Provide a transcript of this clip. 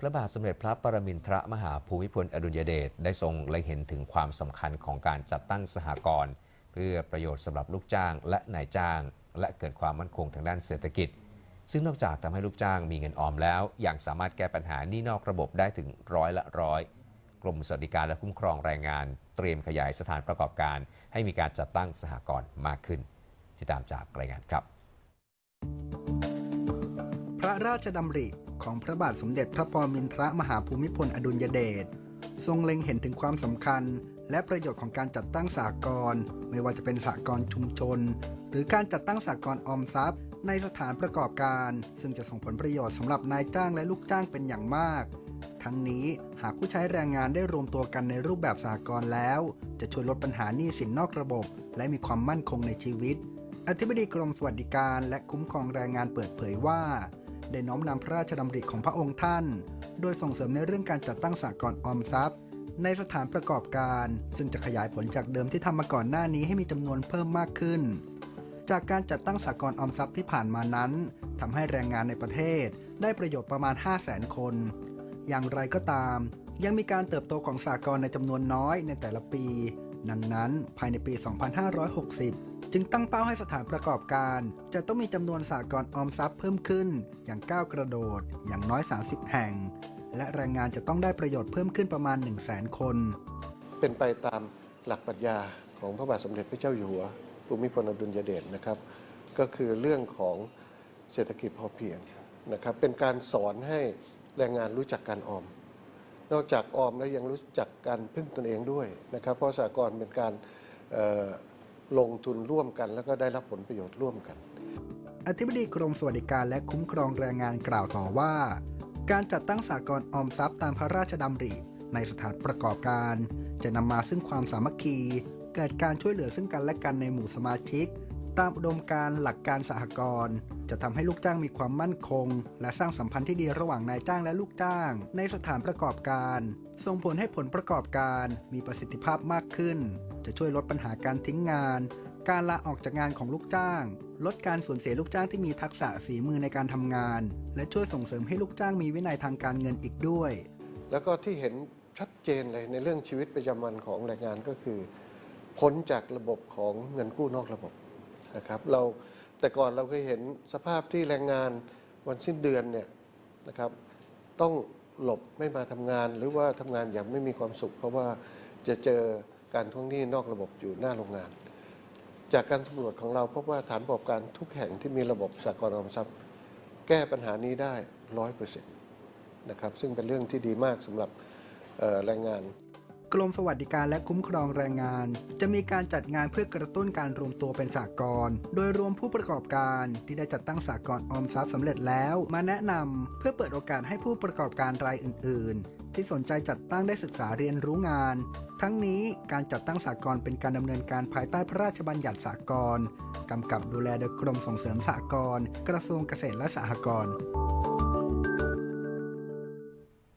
พระบาทสมเด็จพระปรมินทรมหาภูมิพลอดุลยเดชได้ทรงเล็งเห็นถึงความสำคัญของการจัดตั้งสหกรณ์เพื่อประโยชน์สำหรับลูกจ้างและนายจ้าง และเกิดความมั่นคงทางด้านเศรษฐกิจ ซึ่งนอกจากทำให้ลูกจ้างมีเงินออมแล้ว ยังสามารถแก้ปัญหาหนี้นอกระบบได้ถึงร้อยละร้อยกรมสวัสดิการและคุ้มครองแรงงาน เตรียมขยายสถานประกอบการ ให้มีการจัดตั้งสหกรณ์มากขึ้น ติดตามจากรายงานครับ พระราชดำริ ของพระบาทสมเด็จพระปรมินทรมหาภูมิพลอดุลยเดชทรงเล็งเห็นถึงความสำคัญ และประโยชน์ของการจัดตั้งสากลไม่ว่าจะเป็นสากลชุมชน หรือการจัดตั้งสากลออมทรัพย์ ในสถานประกอบการ ซึ่งจะส่งผลประโยชน์สำหรับนายจ้างและลูกจ้างเป็นอย่างมาก ทั้งนี้หากผู้ใช้แรงงานได้รวมตัวกันในรูปแบบสากลแล้ว จะช่วยลดปัญหาหนี้สินนอกระบบ และมีความมั่นคงในชีวิตอธิบดีกรมสวัสดิการและคุ้มครองแรงงานเปิดเผยว่า ได้น้อมนำพระราชดำริของพระองค์ท่าน โดยส่งเสริมในเรื่องการจัดตั้งสากลออมทรัพย์ ในสถานประกอบการ ซึ่งจะขยายผลจากเดิมที่ทำมาก่อนหน้านี้ให้มีจำนวนเพิ่มมากขึ้น จากการจัดตั้งสากลออมทรัพย์ที่ผ่านมานั้นทำให้แรงงานในประเทศ ได้ประโยชน์ประมาณ 5 0 0 0 0 0 คน อย่างไรก็ตาม ยังมีการเติบโตของสากลในจำนวนน้อยในแต่ละปี ดังนั้นภายในปี 2560 จึงตั้งเป้าให้สถานประกอบการ จะต้องมีจำนวนสากลออมทรัพย์เพิ่มขึ้นอย่างก้าวกระโดดอย่างน้อย 30 แห่ง และแรงงานจะต้องได้ประโยชน์เพิ่มขึ้นประมาณ 1 0 0 0 0แสนคน เป็นไปตามหลักปรัชญาของพระบาทสมเด็จพระเจ้าอยู่หัวภูมิพลอดุลยเดชนะครับ ก็คือเรื่องของเศรษฐกิจพอเพียงนะครับเป็นการสอนให้แรงงานรู้จักการออม นอกจากออมแล้วยังรู้จักการพึ่งตนเองด้วยนะครับ เพราะสากลเป็นการ ลงทุนร่วมกัน แล้วก็ได้รับผลประโยชน์ร่วมกัน อธิบดีกรมสวัสดิการและคุ้มครองแรงงานกล่าวต่อว่า การจัดตั้งสากลออมทรัพย์ตามพระราชดำริในสถานประกอบการ จะนำมาซึ่งความสามัคคี เกิดการช่วยเหลือซึ่งกันและกันในหมู่สมาชิก ตามอุดมการ์หลักการสหกรณ์จะทำให้ลูกจ้างมีความมั่นคง และสร้างสัมพันธ์ที่ดีระหว่างนายจ้างและลูกจ้าง ในสถานประกอบการ ส่งผลให้ผลประกอบการมีประสิทธิภาพมากขึ้น จะช่วยลดปัญหาการทิ้งงาน การลาออกจากงานของลูกจ้าง ลดการสูญเสียลูกจ้างที่มีทักษะฝีมือในการทำงาน และช่วยส่งเสริมให้ลูกจ้างมีวินัยทางการเงินอีกด้วย แล้วก็ที่เห็นชัดเจนเลยในเรื่องชีวิตประจำวันของแรงงานก็คือ พ้นจากระบบของเงินกู้นอกระบบ นะครับเราแต่ก่อนเราเคยเห็นสภาพที่แรงงานวันสิ้นเดือนเนี่ยนะครับต้องหลบไม่มาทำงานหรือว่าทำงานอย่างไม่มีความสุข เพราะว่าจะเจอการท่วงหนี้นอกระบบอยู่หน้าโรงงาน จากการสำรวจของเราพบว่าฐานประกอบการทุกแห่งที่มีระบบสากลออมทรัพย์ แก้ปัญหานี้ได้ร้อยเปอร์เซ็นต์นะครับซึ่งเป็นเรื่องที่ดีมากสำหรับแรงงาน กรมสวัสดิการและคุ้มครองแรงงาน จะมีการจัดงานเพื่อกระตุ้นการรวมตัวเป็นสากลโดยรวมผู้ประกอบการที่ได้จัดตั้งสากลออมทรัพย์สำเร็จแล้ว มาแนะนำเพื่อเปิดโอกาสให้ผู้ประกอบการรายอื่น ๆ ที่สนใจจัดตั้งได้ศึกษาเรียนรู้งาน ทั้งนี้การจัดตั้งสากลเป็นการดำเนินการภายใต้พระราชบัญญัติสากลกำกับดูแลโดยกรมส่งเสริมสากลกระทรวงเกษตรและสหกรณ์